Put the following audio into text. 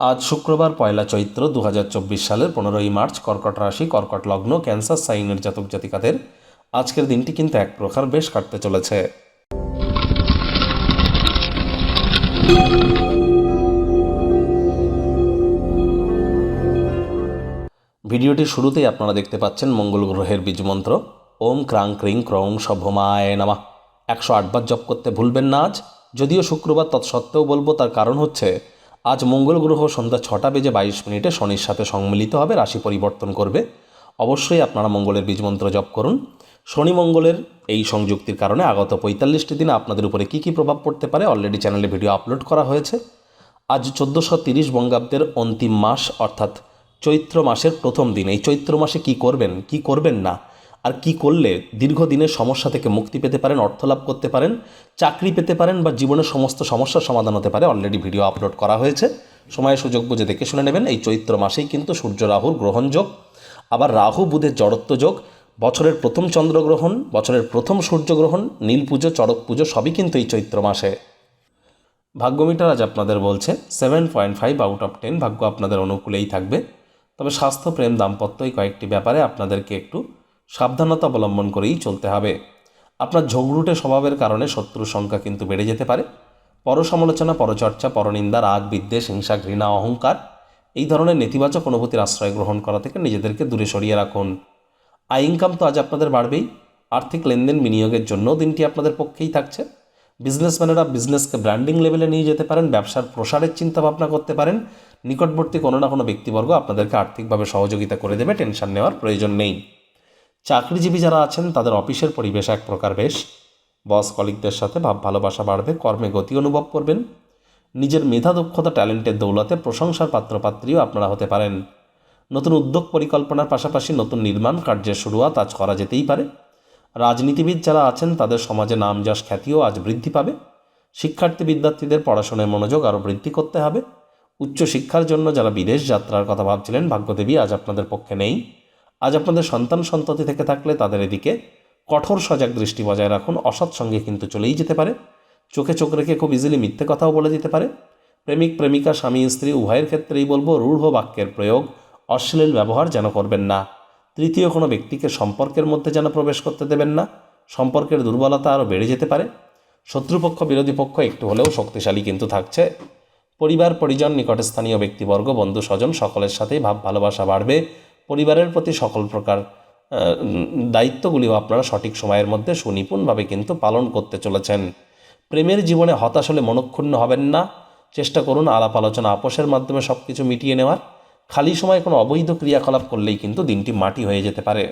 আজ শুক্রবার পয়লা চৈত্র দু হাজার চব্বিশ সালের পনেরোই মার্চ কর্কট রাশি, কর্কট লগ্ন, ক্যান্সার, সাইনের জাতক জাতিকাদের আজকের দিনটি কিন্তু এক প্রকার বেশ কাটতে চলেছে। ভিডিওটির শুরুতেই আপনারা দেখতে পাচ্ছেন মঙ্গল গ্রহের বীজমন্ত্র ওম ক্রাং ক্রিং ক্রং সভমায় নামা। একশো আটবার জপ করতে ভুলবেন না আজ। যদিও শুক্রবার তৎসত্ত্বেও বলব, তার কারণ হচ্ছে আজ মঙ্গল গ্রহ সন্ধ্যা ছটা বেজে বাইশ মিনিটে শনির সাথে সম্মিলিত হবে, রাশি পরিবর্তন করবে। অবশ্যই আপনারা মঙ্গলের বীজমন্ত্র জপ করুন। শনি মঙ্গলের এই সংযুক্তির কারণে আগত পঁয়তাল্লিশটি দিনে আপনাদের উপরে কী কী প্রভাব পড়তে পারে অলরেডি চ্যানেলে ভিডিও আপলোড করা হয়েছে। আজ চোদ্দোশো তিরিশ বঙ্গাব্দের অন্তিম মাস, অর্থাৎ চৈত্র মাসের প্রথম দিন। এই চৈত্র মাসে কি করবেন কি করবেন না? আর কি করলে দীর্ঘদিনের সমস্যা থেকে মুক্তি পেতে পারেন, অর্থ লাভ করতে পারেন, চাকরি পেতে পারেন বা জীবনের সমস্ত সমস্যার সমাধান হতে পারে অলরেডি ভিডিও আপলোড করা হয়েছে। সময় সুযোগ বুঝে দেখে শুনে নেবেন, এই চৈত্র মাসেই কিন্তু সূর্য রাহুর গ্রহণযোগ আবার রাহু বুধের জড়ত্ব যোগ, বছরের প্রথম চন্দ্রগ্রহণ বছরের প্রথম সূর্যগ্রহণ নীল পুজো, চড়ক পুজো, সবই কিন্তু এই চৈত্র মাসে। ভাগ্যমিটার আজ আপনাদের বলছে seven point five out of ten ভাগ্য আপনাদের অনুকূলেই থাকবে। তবে স্বাস্থ্য, প্রেম, দাম্পত্য এই কয়েকটি ব্যাপারে আপনাদেরকে একটু সাবধানতা অবলম্বন করেই চলতে হবে। আপনার ঝগড়ুটে স্বভাবের কারণে শত্রুর সংখ্যা কিন্তু বেড়ে যেতে পারে। পরসমালোচনা, পরচর্চা, পরনিন্দা, রাগ, বিদ্বেষ, হিংসা, ঘৃণা, অহংকার এই ধরনের নেতিবাচক অনুভূতির আশ্রয় গ্রহণ করা থেকে নিজেদেরকে দূরে সরিয়ে রাখুন। আয় ইনকাম তো আজ আপনাদের বাড়বেই। আর্থিক লেনদেন বিনিয়োগের জন্য দিনটি আপনাদের পক্ষেই থাকছে। বিজনেসম্যানেরা বিজনেসকে ব্র্যান্ডিং লেভেলে নিয়ে যেতে পারেন, ব্যবসার প্রসারের চিন্তা ভাবনা করতে পারেন। নিকটবর্তী কোনো না কোনো ব্যক্তিবর্গ আপনাদেরকে আর্থিকভাবে সহযোগিতা করে দেবে, টেনশন নেওয়ার প্রয়োজন নেই। চাকরিজীবী যারা আছেন, তাদের অফিসের পরিবেশ এক প্রকার বেশ। বস কলিকদের সাথে ভাব ভালোবাসা বাড়বে কর্মে গতি অনুভব করবেন। নিজের মেধা, দক্ষতা, ট্যালেন্টের দৌলতে প্রশংসার পাত্রপাত্রীও আপনারা হতে পারেন। নতুন উদ্যোগ পরিকল্পনার পাশাপাশি নতুন নির্মাণ কার্যের শুরুয়াত আজ করা যেতেই পারে। রাজনীতিবিদ যারা আছেন, তাদের সমাজে নাম যশ খ্যাতিও আজ বৃদ্ধি পাবে। শিক্ষার্থী বিদ্যার্থীদের পড়াশোনায় মনোযোগ আরও বৃদ্ধি করতে হবে। উচ্চশিক্ষার জন্য যারা বিদেশ যাত্রার কথা ভাবছিলেন, ভাগ্যদেবী আজ আপনাদের পক্ষে নেই। আজ আপনাদের সন্তান সন্ততি থেকে থাকলে তাদের এদিকে কঠোর সজাগ দৃষ্টি বজায় রাখুন। অসৎ সঙ্গে কিন্তু চলেই যেতে পারে। চোখে চোখ রেখে খুব ইজিলি মিথ্যে কথাও বলে দিতে পারে। প্রেমিক, প্রেমিকা, স্বামী, স্ত্রী, উভয়ের ক্ষেত্রেই বলব, রূঢ় বাক্যের প্রয়োগ, অশ্লীল ব্যবহার যেন করবেন না। তৃতীয়, কোনো ব্যক্তিকে সম্পর্কের মধ্যে যেন প্রবেশ করতে দেবেন না। সম্পর্কের দুর্বলতা আরও বেড়ে যেতে পারে। শত্রুপক্ষ, বিরোধী পক্ষ একটু হলেও শক্তিশালী কিন্তু থাকছে। পরিবার, পরিজন, নিকটস্থানীয় ব্যক্তিবর্গ, বন্ধু, স্বজন সকলের সাথেই ভাব ভালোবাসা বাড়বে। পরিবারের প্রতি সকল প্রকার দায়িত্বগুলিও আপনারা সঠিক সময়ের মধ্যে সুনিপুণভাবে কিন্তু পালন করতে চলেছেন। প্রেমের জীবনে হতাশ হলে মনক্ষুণ্ণ হবেন না। চেষ্টা করুন আলাপ আলোচনা, আপোষের মাধ্যমে সব কিছু মিটিয়ে নেওয়ার। খালি সময় কোনো অবৈধ ক্রিয়াকলাপ করলেই কিন্তু দিনটি মাটি হয়ে যেতে পারে।